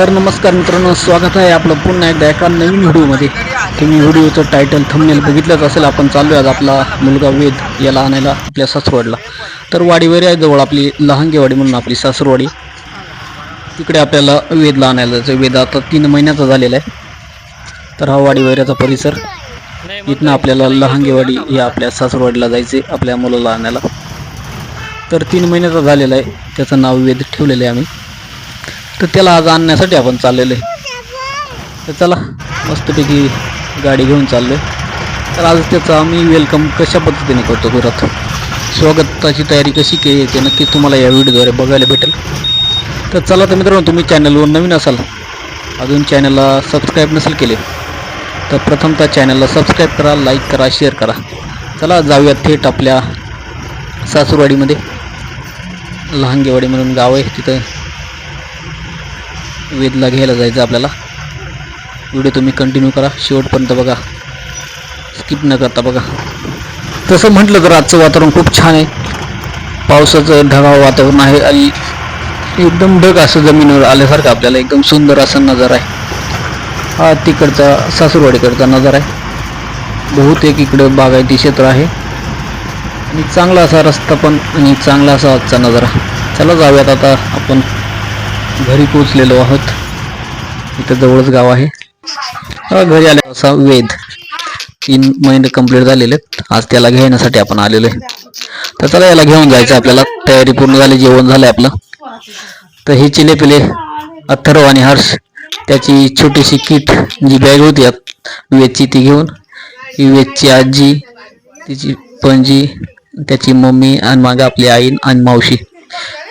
तर नमस्कार मित्रांनो स्वागत आहे आपलं पुन्हा एकदा एका नवीन व्हिडिओमध्ये. तुम्ही व्हिडिओचं टायटल थंबनेल बघितलंच असेल आपण चाललो आज आपला मुलगा वेद याला आणायला आपल्या सासरवाडीला. तर वाडीवर आहे जवळ आपली लहानगेवाडी म्हणून आपली सासरवाडी. तिकडे आपल्याला वेदला आणायला जायचं वेद आता तीन महिन्याचा झालेला आहे. तर हा वाडीवैऱ्याचा परिसर. इथनं आपल्याला लहानगेवाडी या आपल्या सासरवाडीला जायचे आपल्या मुलाला आणायला. तर तीन महिन्याचा झालेला आहे. त्याचं नाव वेद ठेवलेलं आहे आम्ही. तर त्याला आज आणण्यासाठी आपण चाललेलो आहे. तर चला मस्तपैकी गाडी घेऊन चाललो आहे तर आज त्याचं आम्ही वेलकम कशा पद्धतीने करतो घरात? स्वागताची तयारी कशी केली ते नक्कीच तुम्हाला या व्हिडिओद्वारे बघायला भेटेल. तर चला तर मित्रांनो तुम्ही चॅनलवर नवीन असाल अजून चॅनलला सबस्क्राईब नसेल केले तर प्रथमतः चॅनलला सबस्क्राईब करा लाईक करा शेअर करा. चला जाऊया थेट आपल्या सासूरवाडीमध्ये. लहानगेवाडी म्हणून गाव आहे तिथं. वेदला घ्यायला जायचं आपल्याला. व्हिडिओ तुम्ही कंटिन्यू करा. शेवटपर्यंत बघा. स्किप न करता बघा. तसं म्हटलं तर आजचं वातावरण खूप छान आहे. पावसाचं ढगाळ वातावरण आहे आणि एकदम ढग असं जमिनीवर आल्यासारखं आपल्याला एकदम सुंदर असा नजारा आहे. हा तिकडचा सासूरवाडीकडचा नजारा आहे. बहुतेक इकडं बागायती क्षेत्र आहे. आणि चांगला असा रस्ता पण आणि चांगला असा आजचा नजारा. चला जाऊयात आता आपण. घरी पोचलेलो आहोत. इथं जवळच गाव आहे. घरी आले असा वेद तीन महिने कंप्लीट झालेले आहेत. आज त्याला घेण्यासाठी आपण आलेलो आहे. तर चला याला घेऊन जायचं आपल्याला. तयारी पूर्ण झाली जेवण झालं आपलं. तर हे चिले पिले अथर्व आणि हर्ष त्याची छोटीशी किट जी बॅग होती आत- वेदची ती घेऊन ही वेदची आजी तिची पणजी त्याची मम्मी आणि मागे आपली आई आणि मावशी.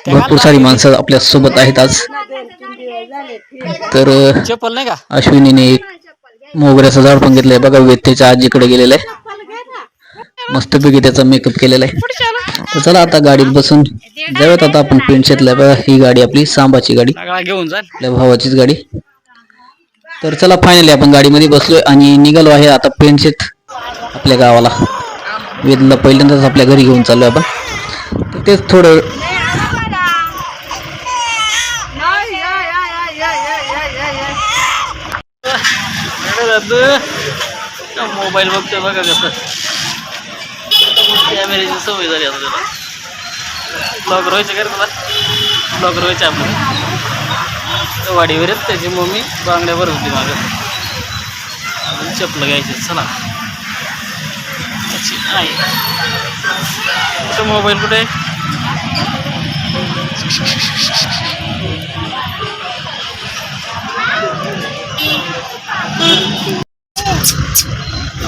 भरपूर सारी माणसं आपल्यासोबत आहेत आज. तर चप्पल नाही का? अश्विनीने एक मोगऱ्याचं झाड पण घेतलंय. बघा वेद त्याच्या आजीकडे गेलेलं आहे. मस्तपैकी त्याचा मेकअप केलेला आहे. तर चला आता गाडीत बसून जाऊयात. आता आपण पेंटशेतला बघा ही गाडी आपली सांबाची गाडी. घेऊन जा. आपल्या भावाचीच गाडी. तर चला फायनली आपण गाडीमध्ये बसलोय आणि निघालो आहे आता पेंटशेत आपल्या गावाला. वेदला पहिल्यांदाच आपल्या घरी घेऊन चाललोय आपण. तर तेच थोडं मोबाईल बघतोय बघा कसं. कॅमेऱ्याची सवय झाली आता त्याला. ब्लॉग रोयचं कर तुला? ब्लॉग रोयचं आपलं. वाडीवरच त्याची मम्मी बांगड्यावर होती मागं. चपलं घ्यायची चला. त्याची मोबाईल कुठे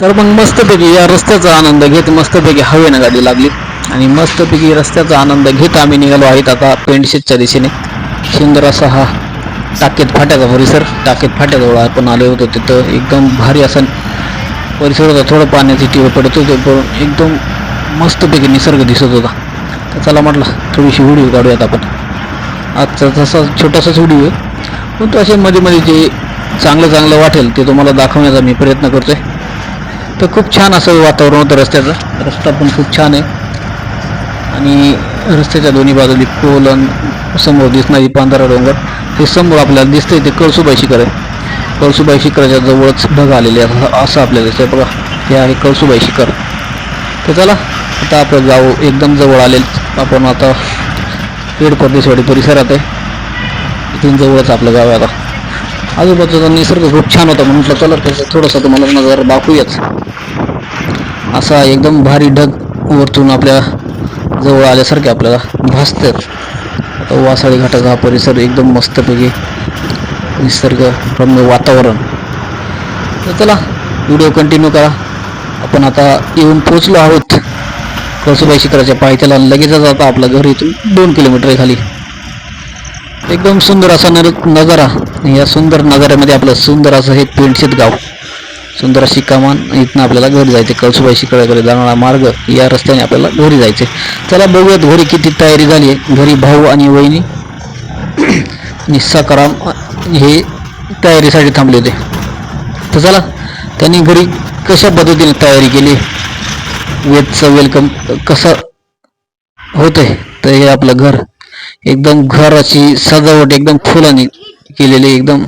तर मग मस्तपैकी या रस्त्याचा आनंद घेत मस्तपैकी हवेनं गाडी लागली. आणि मस्तपैकी रस्त्याचा आनंद घेत आम्ही निघालो आहेत आता पेंडशेतच्या दिशेने. सुंदर असा हा टाकेत फाट्याचा परिसर. टाकेत फाट्याजवळ आपण आले होतो तिथं एकदम भारी असा परिसर होता. थोडं पाण्याची टिव पडत होते पण एकदम मस्तपैकी निसर्ग दिसत होता. तर चला म्हटलं थोडीशी व्हिडिओ काढूयात आपण. आजचा तसा छोटासाच व्हिडिओ आहे पण तो असे मध्ये मध्ये जे चांगलं चांगलं वाटेल ते तुम्हाला दाखवण्याचा मी प्रयत्न करतो आहे तर खूप छान असं वातावरण होतं रस्त्याचं. रस्ता पण खूप छान आहे. आणि रस्त्याच्या दोन्ही बाजूनी पोल आणि समोर दिसणारी पांढरा डोंगर हे समोर आपल्याला दिसतंय ते कळसुबाई शिखर आहे. कळसुबाई शिखराच्या जवळच ढग आलेले असं- असं आपल्याला दिसतंय. बघा हे आहे कळसुबाई शिखर. तर चला आता आपलं जाऊ एकदम जवळ आले आपण आता पेड परदेशवाडी परिसरात आहे. इथून जवळच आपलं गाव आहे आता. आजूबाजूचा निसर्ग खूप छान होता म्हटलं चला कसं थोडंसं तुम्हाला नजर दाखवूयाच असा एकदम भारी ढग वरतून आपल्या जवळ आल्यासारखे आपल्याला भासतात. वासाळी घाटाचा हा परिसर एकदम मस्तपैकी निसर्ग रम्य वातावरण. तर चला व्हिडिओ कंटिन्यू करा. आपण आता येऊन पोचलो आहोत. कळसुबाई शिखराच्या पायथ्याला लगेचच आता आपलं घर इथून दोन किलोमीटर आहे खाली. एकदम सुंदर असा नर नजारा. या सुंदर नजाऱ्यामध्ये आपलं सुंदर असं हे पेंडशेत गाव. सुंदर अशी कमान इथनं आपल्याला घरी जायचे. कळसुबाई शिकळ्याकडे जाणारा मार्ग या रस्त्याने आपल्याला घरी जायचे चला बघूयात घरी किती तयारी झाली आहे. घरी भाऊ आणि वहिनी आणि सकाराम हे तयारीसाठी थांबले होते. तर चला त्यांनी घरी कशा पद्धतीने तयारी केली? वेदचं वेलकम कसं होतंय? तर हे आपलं घर. एकदम घराची सजावट एकदम फुलाने केलेली एकदम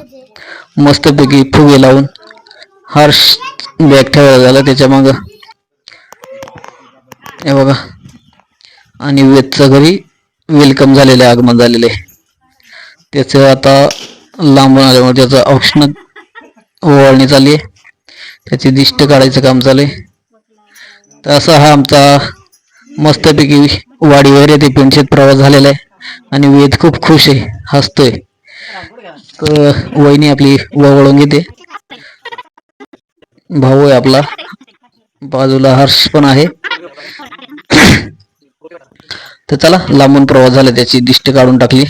मस्तपैकी फुगे लावून हर्ष बॅग ठेवायला झाला त्याच्या मागं. हे बघा. आणि वेदचं घरी वेलकम झालेलं आहे आगमन झालेलं आहे. त्याचं आता लांबून आल्यामुळे त्याचं औष्ण ओवाळणी चालली आहे. त्याची दिष्ट काढायचं काम चालू आहे. तर असा हा आमचा मस्तपैकी वाडी वगैरे ते पिंडशेत प्रवास झालेला आहे. आणि वेद खूप खुश आहे हसतोय. तर वहिनी आपली वळून घेते. भाऊ आहे आपला. बाजूला हर्ष पण आहे. तर चला लांबून प्रवास झाला त्याची दिष्ट काढून टाकली.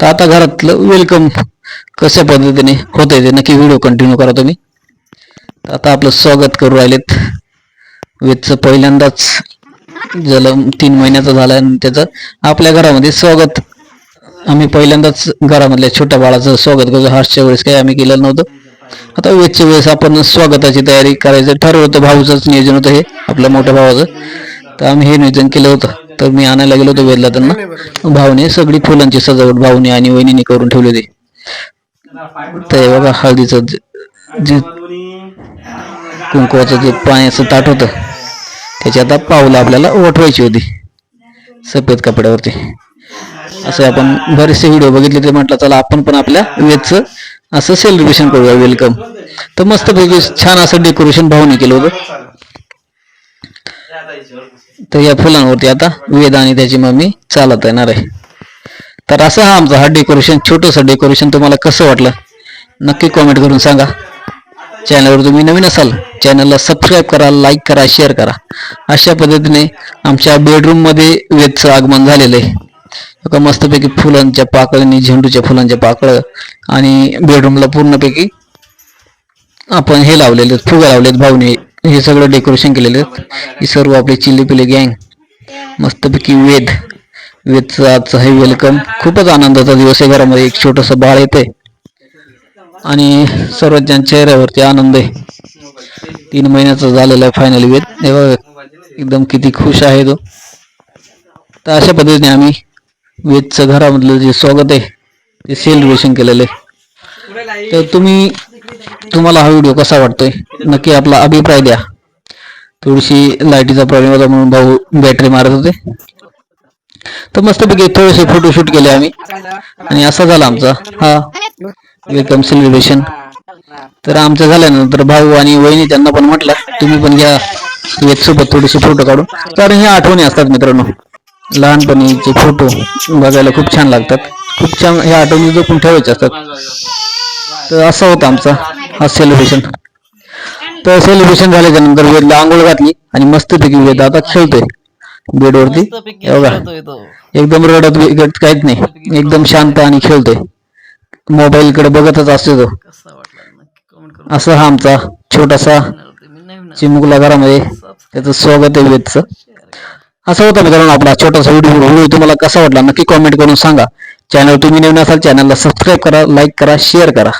तर आता घरातलं वेलकम कशा पद्धतीने होत आहे ते नक्की व्हिडिओ कंटिन्यू करा तुम्ही. आता आपलं स्वागत करू राहिलेत. वेदचं पहिल्यांदाच जलम तीन महिन्याचा झाला आणि त्याचं आपल्या घरामध्ये स्वागत. आम्ही पहिल्यांदाच घरामधल्या छोट्या बाळाचं स्वागत करतो. हर्षच्या वेळेस काही आम्ही केलं नव्हतं. आता वेदच्या वेळेस आपण स्वागताची तयारी करायचं ठरवलं होतं. भाऊचंच नियोजन होतं हे आपल्या मोठ्या भावाचं. तर आम्ही हे नियोजन केलं होतं. तर मी आणायला गेलो होतो वेदला त्यांना. भाऊने सगळी फुलांची सजावट भाऊने आणि वहिनीने करून ठेवली होती. तर हे बघा हळदीचं जे- जे कुंकवाचं जे पाण्याचं ताट होतं. त्याची आता पावलं आपल्याला ओठवायची होती. सफेद कपड्यावरती. असं आपण बरेचसे व्हिडिओ बघितले ते म्हटलं चला आपण पण आपल्या वेदचं असं सेलिब्रेशन करूया वेलकम तर मस्तपैकी छान असं डेकोरेशन भाऊने केलं होतं. तर या फुलांवरती आता वेद आणि त्याची मम्मी चालत येणार आहे. तर असं हा आमचा हा डेकोरेशन छोटंसं डेकोरेशन तुम्हाला कसं वाटलं? नक्की कॉमेंट करून सांगा. चॅनलवर तुम्ही नवीन असाल चॅनलला सबस्क्राईब करा लाईक करा शेअर करा. अशा पद्धतीने आमच्या बेडरूममध्ये वेदचं आगमन झालेलं आहे. एका मस्तपैकी फुलांच्या पाकळ्यांनी झेंडूच्या फुलांच्या पाकळं आणि बेडरूमला पूर्णपैकी आपण हे लावलेले आहेत, फुगा लावलेत भाऊने हे सगळं डेकोरेशन केलेलं आहेत. ही सर्व आपली चिल्ली पिले गँग मस्तपैकी वेद. वेदचं आजचं हे वेलकम खूपच आनंदाचा दिवस आहे घरामध्ये एक छोटंसं बाळ येते आणि सर्वजण चेहऱ्यावरती आनंद आहे. तीन महिन्याचा झालेला आहे फायनली वेद हे बघा एकदम किती खुश आहे तो. तर अशा पद्धतीने आम्ही वेदचं घरामधलं जे स्वागत आहे ते सेलिब्रेशन केलेलं आहे. तर तुम्ही तुम्हाला हा व्हिडिओ कसा वाटतोय? नक्की आपला अभिप्राय द्या. थोडीशी लाईटीचा प्रॉब्लेम होता म्हणून भाऊ बॅटरी मारत होते. तर मस्तपैकी थोडेसे फोटोशूट केले आम्ही. आणि असा झाला आमचा. हा. वेलकम सेलिब्रेशन तर आमचं झाल्यानंतर भाऊ आणि वहिनी त्यांना पण म्हटलं तुम्ही पण घ्या सोबत थोडेसे फोटो काढून. कारण हे आठवणी असतात मित्रांनो. लहानपणीचे फोटो बघायला खूप छान लागतात. खूप छान ह्या आठवणी जपून ठेवायचे असतात. तर असा होता आमचा हा सेलिब्रेशन तर सेलिब्रेशन झाल्याच्यानंतर वेदला आंघोळ घातली आणि मस्तपैकी वेद आता खेळतोय. बेडवरती. एकदम रडत काहीच नाही. एकदम शांत आणि खेळतोय. मोबाईल कडे बघतच असतो तो. कसा वाटला नक्की कमेंट करून असा हा आमचा छोटासा मी नवीन चिमुकला घरामध्ये त्याचं स्वागत आहे वेदचं असा होता मित्रांनो आपला छोटासा व्हिडिओ व्हिडिओ तुम्हाला कसा वाटला नक्की कॉमेंट करून सांगा. चॅनल तुम्ही नवीन असाल चॅनलला सबस्क्राईब करा लाईक करा शेअर करा.